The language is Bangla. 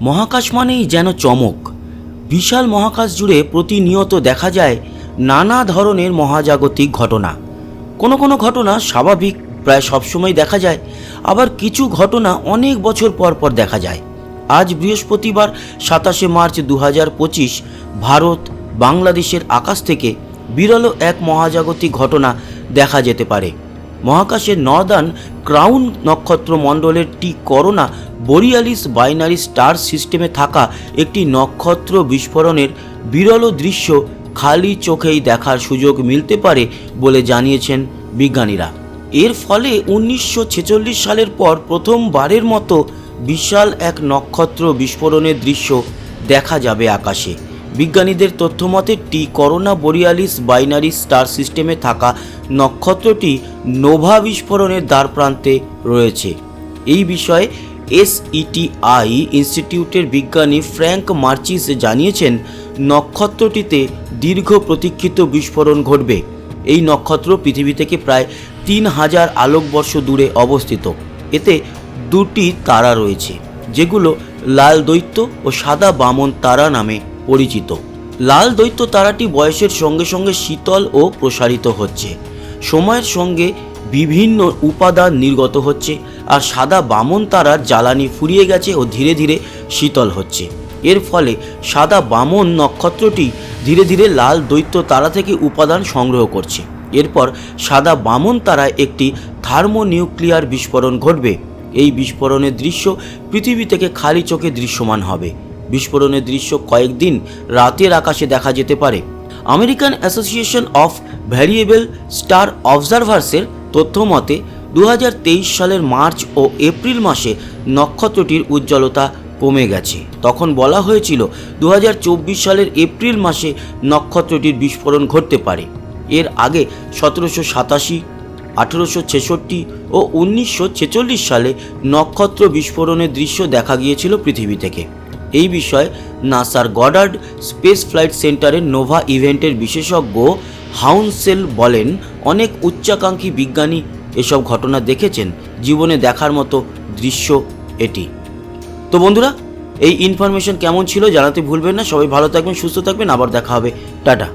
মহাকাশ মানেই যেন চমক। বিশাল মহাকাশ জুড়ে প্রতিনিয়ত দেখা যায় নানা ধরনের মহাজাগতিক ঘটনা। কোনো কোনো ঘটনা স্বাভাবিক, প্রায় সবসময় দেখা যায়, আবার কিছু ঘটনা অনেক বছর পর পর দেখা যায়। আজ বৃহস্পতিবার সাতাশে মার্চ দু পঁচিশ ভারত, বাংলাদেশের আকাশ থেকে বিরল এক মহাজাগতিক ঘটনা দেখা যেতে পারে। মহাকাশের নর্দার্ন ক্রাউন নক্ষত্র মণ্ডলের T Coronae Borealis binary star সিস্টেমে থাকা একটি নক্ষত্র বিস্ফোরণের বিরল দৃশ্য খালি চোখেই দেখার সুযোগ মিলতে পারে বলে জানিয়েছেন বিজ্ঞানীরা। এর ফলে উনিশশো ছেচল্লিশ সালের পর প্রথমবারের মতো বিশাল এক নক্ষত্র বিস্ফোরণের দৃশ্য দেখা যাবে আকাশে। বিজ্ঞানীদের তথ্যমতে, T Coronae Borealis binary star সিস্টেমে থাকা নক্ষত্রটি নোভা বিস্ফোরণের দ্বারপ্রান্তে রয়েছে। এই বিষয়ে এসইটিআই ইনস্টিটিউটের বিজ্ঞানী ফ্র্যাঙ্ক মার্চিস জানিয়েছেন, নক্ষত্রটিতে দীর্ঘ প্রতীক্ষিত বিস্ফোরণ ঘটবে। এই নক্ষত্র পৃথিবী থেকে প্রায় তিন হাজার আলোকবর্ষ দূরে অবস্থিত। এতে দুটি তারা রয়েছে, যেগুলো লাল দৈত্য ও সাদা বামন তারা নামে পরিচিত। লাল দৈত্য তারাটি বয়সের সঙ্গে সঙ্গে শীতল ও প্রসারিত হচ্ছে। সময়ের সঙ্গে বিভিন্ন উপাদান নির্গত হচ্ছে। আর সাদা বামন তারার জ্বালানি ফুরিয়ে গেছে ও ধীরে ধীরে শীতল হচ্ছে। এর ফলে সাদা বামন নক্ষত্রটি ধীরে ধীরে লাল দৈত্য তারা থেকে উপাদান সংগ্রহ করছে। এরপর সাদা বামন তারায় একটি থার্মোনিউক্লিয়ার বিস্ফোরণ ঘটবে। এই বিস্ফোরণের দৃশ্য পৃথিবী থেকে খালি চোখে দৃশ্যমান হবে। বিস্ফোরণের দৃশ্য কয়েকদিন রাতের আকাশে দেখা যেতে পারে। American Association of Variable Star অবজারভার্সের তথ্য মতে দু হাজার তেইশ সালের মার্চ ও এপ্রিল মাসে নক্ষত্রটির উজ্জ্বলতা কমে গেছে। তখন বলা হয়েছিল দু হাজার চব্বিশ সালের এপ্রিল মাসে নক্ষত্রটির বিস্ফোরণ ঘটতে পারে। এর আগে সতেরোশো সাতাশি, আঠেরোশো ছেষট্টি ও উনিশশো ছেচল্লিশ সালে নক্ষত্র বিস্ফোরণের দৃশ্য দেখা গিয়েছিল পৃথিবী থেকে। এই বিষয়ে নাসার গডার্ড স্পেস ফ্লাইট সেন্টারের নোভা ইভেন্টের বিশেষজ্ঞ হাউনসেল বলেন, অনেক উচ্চাকাঙ্ক্ষী বিজ্ঞানী এসব ঘটনা দেখেছেন জীবনে দেখার মতো দৃশ্য এটি। তো বন্ধুরা, এই ইনফরমেশন কেমন ছিল জানাতে ভুলবেন না। সবাই ভালো থাকবেন, সুস্থ থাকবেন। আবার দেখা হবে। টাটা।